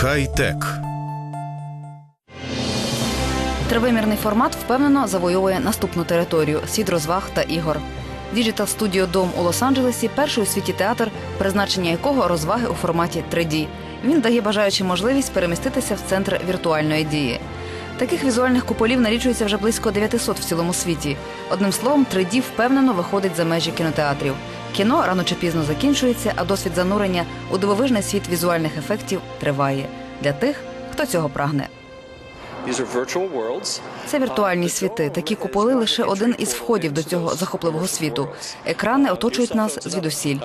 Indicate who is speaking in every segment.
Speaker 1: Хай-тек.
Speaker 2: Тривимірний формат впевнено завоює наступну територію світ розваг та ігор. Digital Studio Dome у Лос-Анджелесі перший у світі театр, призначення якого розваги у форматі 3D. Він дає бажаючим можливість переміститися в центр віртуальної дії. Таких візуальних куполів налічується вже близько 900 в цілому світі. Одним словом, 3D впевнено виходить за межі кінотеатрів. Кіно рано чи пізно закінчується, а досвід занурення у дивовижний світ візуальних ефектів триває для тих, хто цього прагне. Це віртуальні світи. Такі куполи лише один із входів до цього захопливого світу. Екрани оточують нас звідусіль.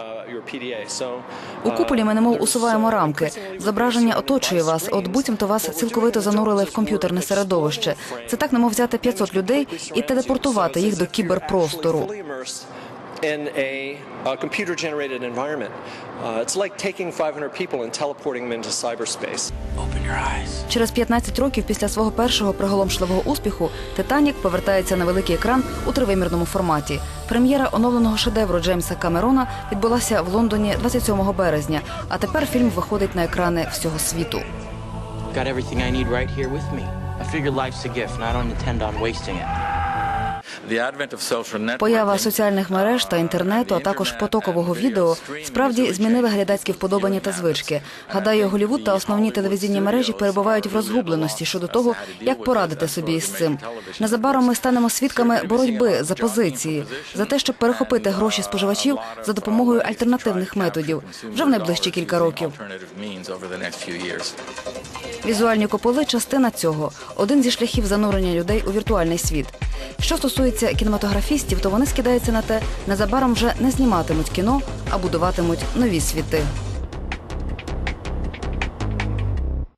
Speaker 2: У куполі ми немов усуваємо рамки. Зображення оточує вас. От буцімто вас цілковито занурили в комп'ютерне середовище. Це так, немов взяти 500 людей і телепортувати їх до кіберпростору.
Speaker 3: In a uh, computer-generated environment. Uh, it's like taking 500 people and teleporting them into cyberspace.
Speaker 2: Через 15 років після свого першого приголомшливого успіху Титанік повертається на великий екран у тривимірному форматі. Прем'єра оновленого шедевру Джеймса Камерона відбулася в Лондоні 27 березня. А тепер фільм виходить на екрани всього світу.
Speaker 4: Got everything I need right here with me. I figure life's a gift, and I don't intend on wasting it.
Speaker 2: Поява соціальних мереж та інтернету, а також потокового відео справді змінили глядацькі вподобання та звички. Гадаю, Голівуд та основні телевізійні мережі перебувають в розгубленості щодо того, як порадити собі із цим. Незабаром ми станемо свідками боротьби за позиції, за те, щоб перехопити гроші споживачів за допомогою альтернативних методів вже в найближчі кілька років. Візуальні куполи частина цього один зі шляхів занурення людей у віртуальний світ. Що стосується кінематографістів, то вони скидаються на те, незабаром вже не зніматимуть кіно, а будуватимуть нові світи.